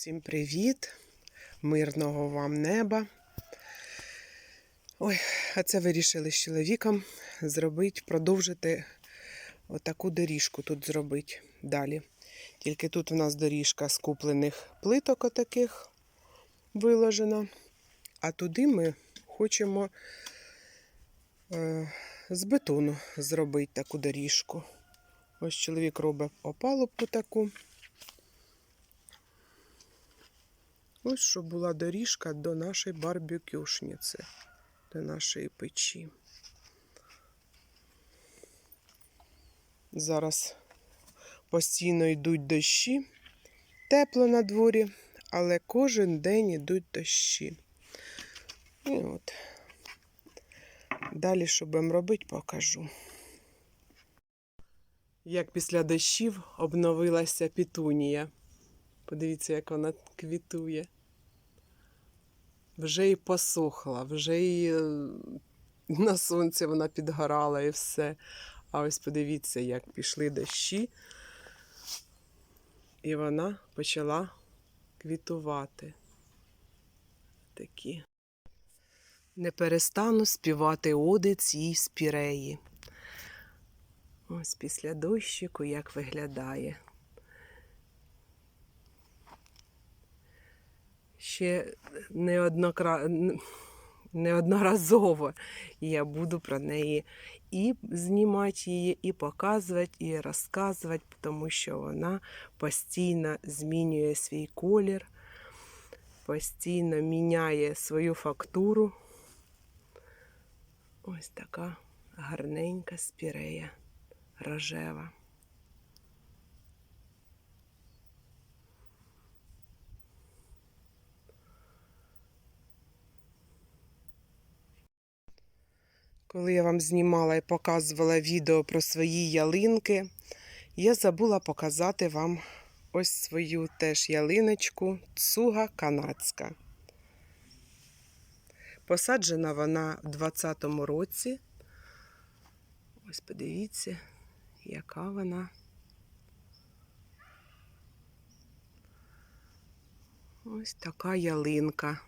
Всім привіт! Мирного вам неба. Ой, а це вирішили з чоловіком зробити, продовжити отаку доріжку тут зробити далі. Тільки тут у нас доріжка з куплених плиток отаких виложена. А туди ми хочемо е, з бетону зробити таку доріжку. Ось чоловік робить опалубку таку. Ось щоб була доріжка до нашої барбекюшниці, до нашої печі. Зараз постійно йдуть дощі, тепло на дворі, але кожен день йдуть дощі. І от. Далі, що будемо робити, покажу. Як після дощів обновилася пітунія. Подивіться, як вона квітує. Вже й посохла, вже й е, на сонці вона підгорала і все. А ось подивіться, як пішли дощі, і вона почала квітувати. Такі. Не перестану співати оди цій спіреї. Ось після дощику як виглядає. Ще неоднокра... неодноразово я буду про неї і знімати її, і показувати, і розказувати, тому що вона постійно змінює свій колір, постійно міняє свою фактуру. Ось така гарненька спірея рожева. Коли я вам знімала і показувала відео про свої ялинки, я забула показати вам ось свою теж ялиночку цуга канадська. Посаджена вона в 20-му році. Ось подивіться, яка вона. Ось така ялинка.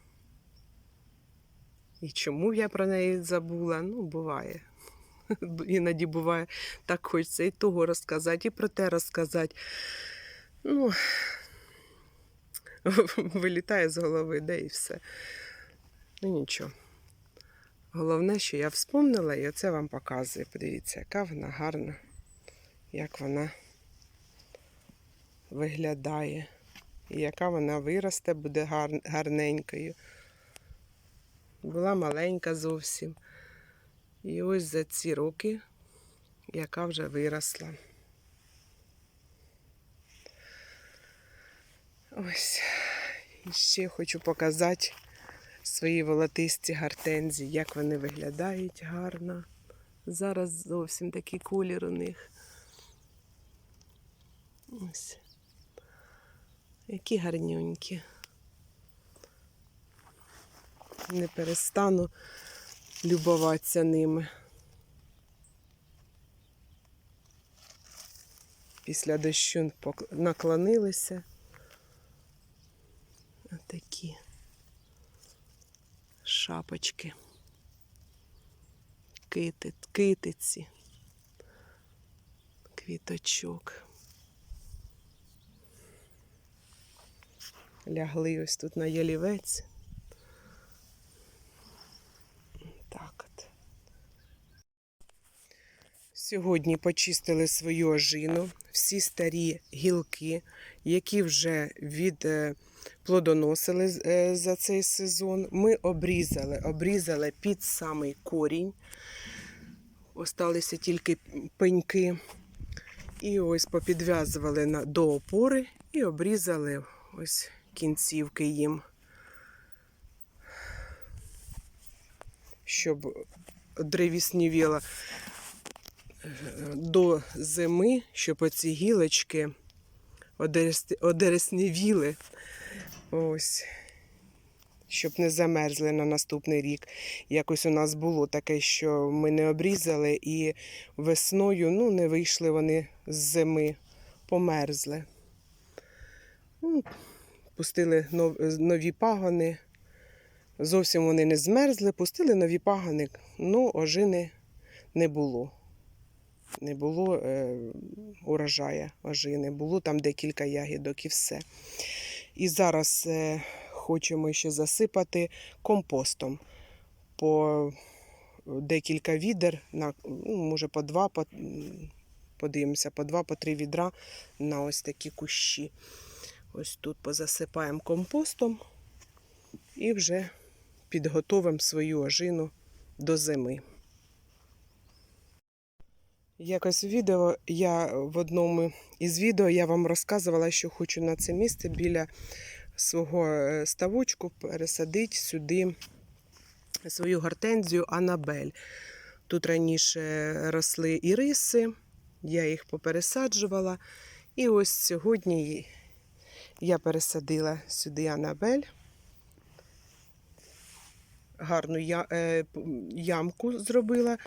І чому я про неї забула? Ну, буває. Іноді буває, так хочеться і того розказати, і про те розказати. Ну, вилітає з голови, де і все. Ну нічого. Головне, що я вспомнила, і оце вам показує. Подивіться, яка вона гарна, як вона виглядає. І яка вона виросте, буде гарненькою. Була маленька зовсім. І ось за ці роки, яка вже виросла. Ось. І ще хочу показати свої волотисті гортензії, як вони виглядають гарно. Зараз зовсім такий колір у них. Ось. Які гарнюнькі. Не перестану любуватися ними. Після дощу наклонилися. Отакі шапочки. Кити, китиці, квіточок. Лягли ось тут на ялівець. Так от. Сьогодні почистили свою ожину, всі старі гілки, які вже від е, плодоносили е, за цей сезон. Ми обрізали, обрізали під самий корінь. Осталися тільки пеньки. І ось попідв'язували до опори і обрізали ось кінцівки їм. Щоб древіснівіла до зими, щоб оці гілочки одереснівіли. Ось. Щоб не замерзли на наступний рік. Якось у нас було таке, що ми не обрізали і весною ну, не вийшли вони з зими, померзли. Ну, пустили нові пагони. Зовсім вони не змерзли, пустили нові пагони, ну ожини не було. Не було е, урожая ожини, було там декілька ягідок і все. І зараз е, хочемо ще засипати компостом по декілька відер, на, ну, може по два, по, подивимося, по два, по три відра на ось такі кущі. Ось тут позасипаємо компостом і вже підготовимо свою ожину до зими. Якось відео я в одному із відео я вам розказувала, що хочу на це місце біля свого е, ставочку пересадити сюди свою гортензію Анабель. Тут раніше росли іриси, я їх попересаджувала. І ось сьогодні я пересадила сюди Анабель. Гарну е, ямку зробила.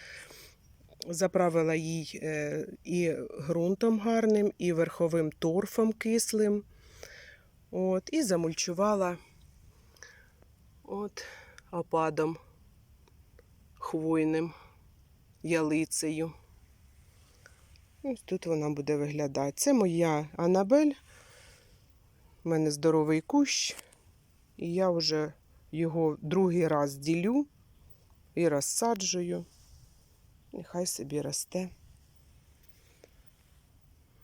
Заправила їй е, і ґрунтом гарним, і верховим торфом кислим. От, і замульчувала от, опадом хвойним, ялицею. Ось тут вона буде виглядати. Це моя Анабель. У мене здоровий кущ, і я вже його другий раз ділю і розсаджую. Нехай собі росте.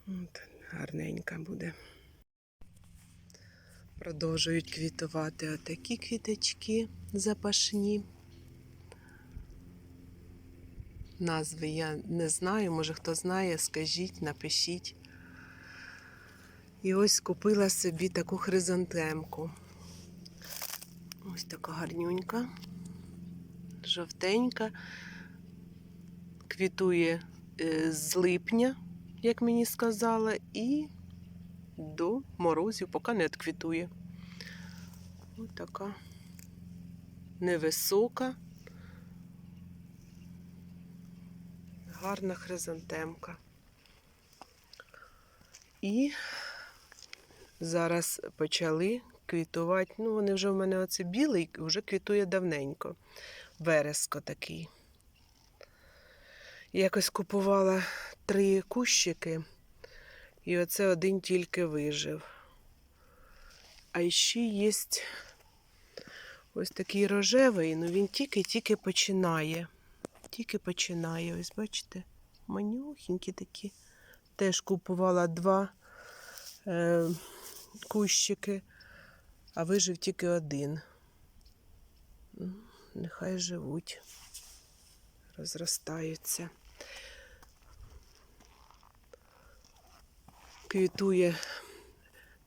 От, гарненька буде. Продовжують квітувати отакі квіточки запашні. Назви я не знаю, може хто знає, скажіть, напишіть. І ось купила собі таку хризантемку. Ось така гарнюнька, жовтенька квітує е, з липня, як мені сказали, і до морозів, поки не відквітує. Ось така невисока, гарна хризантемка. І зараз почали квітувати. Ну, вони вже в мене оце білий, вже квітує давненько. Вереско такий. Якось купувала три кущики, і оце один тільки вижив. А ще є ось такий рожевий, ну він тільки-тільки починає. Тільки починає, ось бачите, манюхенькі такі. Теж купувала два е, кущики, а вижив тільки один. Нехай живуть, розростаються. Квітує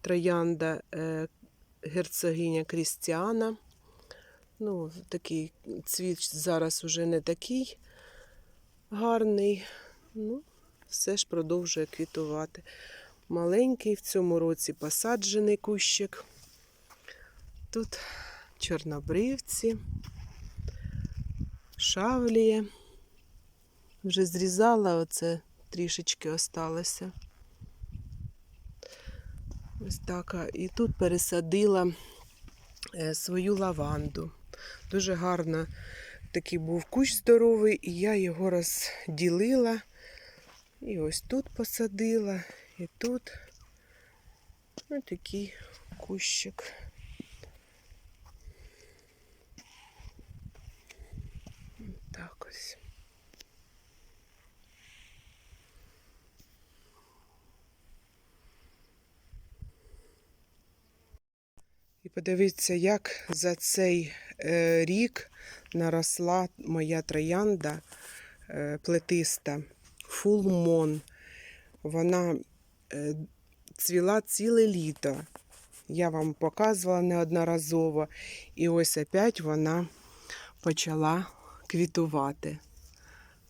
троянда е, герцогиня Крістіана. Ну, такий цвіт зараз уже не такий гарний. Ну, все ж продовжує квітувати. Маленький в цьому році посаджений кущик. Тут чорнобривці, шавліє. Вже зрізала, оце трішечки осталося. Ось так. І тут пересадила е, свою лаванду. Дуже гарно такий був кущ здоровий, і я його розділила. І ось тут посадила, і тут ось такий кущик. Так ось. Подивіться, як за цей е, рік наросла моя троянда е, плетиста фулмон. Вона е, цвіла ціле літо. Я вам показувала неодноразово. І ось опять вона почала квітувати.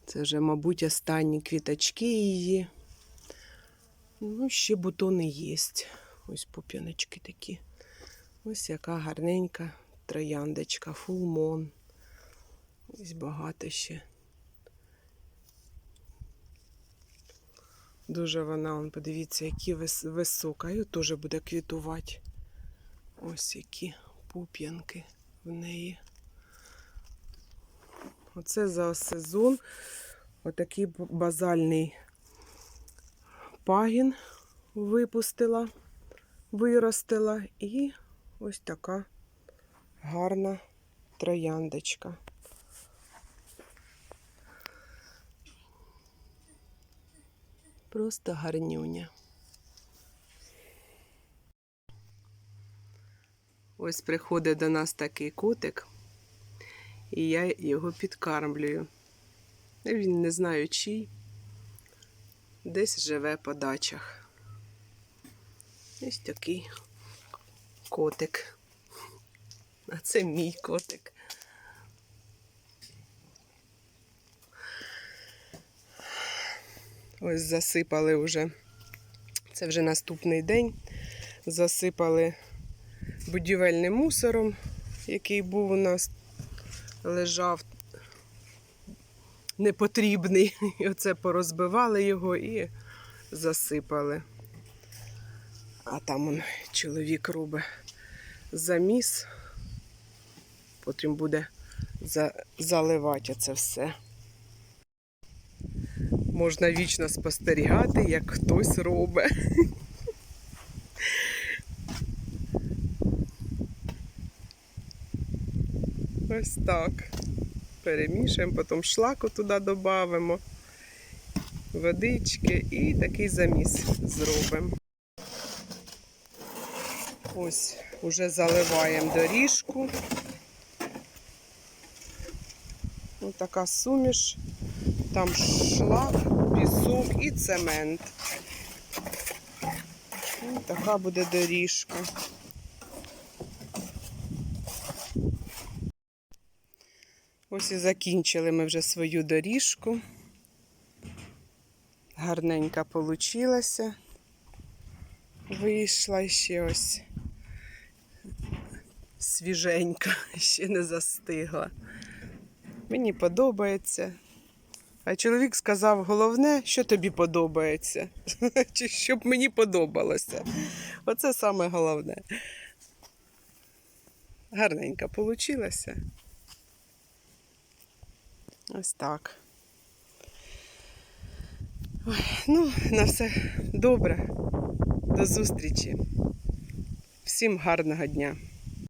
Це вже, мабуть, останні квіточки її. Ну, ще бутони є. Ось пуп'яночки такі. Ось яка гарненька трояндочка, фулмон. Ось багато ще. Дуже вона, он, подивіться, які вис- висока. І теж буде квітувати. Ось які пуп'янки в неї. Оце за сезон отакий базальний пагін випустила, виростила і ось така гарна трояндочка. Просто гарнюня. Ось приходить до нас такий котик, і я його підкармлюю. Він не знаю чий, десь живе по дачах. Ось такий котик. А це мій котик. Ось засипали вже. Це вже наступний день. Засипали будівельним мусором, який був у нас, лежав непотрібний. І оце порозбивали його і засипали. А там он чоловік робить заміс. Потім буде за- заливати це все. Можна вічно спостерігати, як хтось робить. Ось так. Перемішуємо, потім шлаку туди додамо, водички і такий заміс зробимо. Ось, уже заливаємо доріжку. Ось така суміш. Там шлак, пісок і цемент. Ось така буде доріжка. Ось і закінчили ми вже свою доріжку. Гарненька получилася. Вийшла ще ось свіженька, ще не застигла. Мені подобається. А чоловік сказав, головне, що тобі подобається. Чи щоб мені подобалося. Оце саме головне. Гарненька получилася. Ось так. Ой, ну, на все добре. До зустрічі. Всім гарного дня.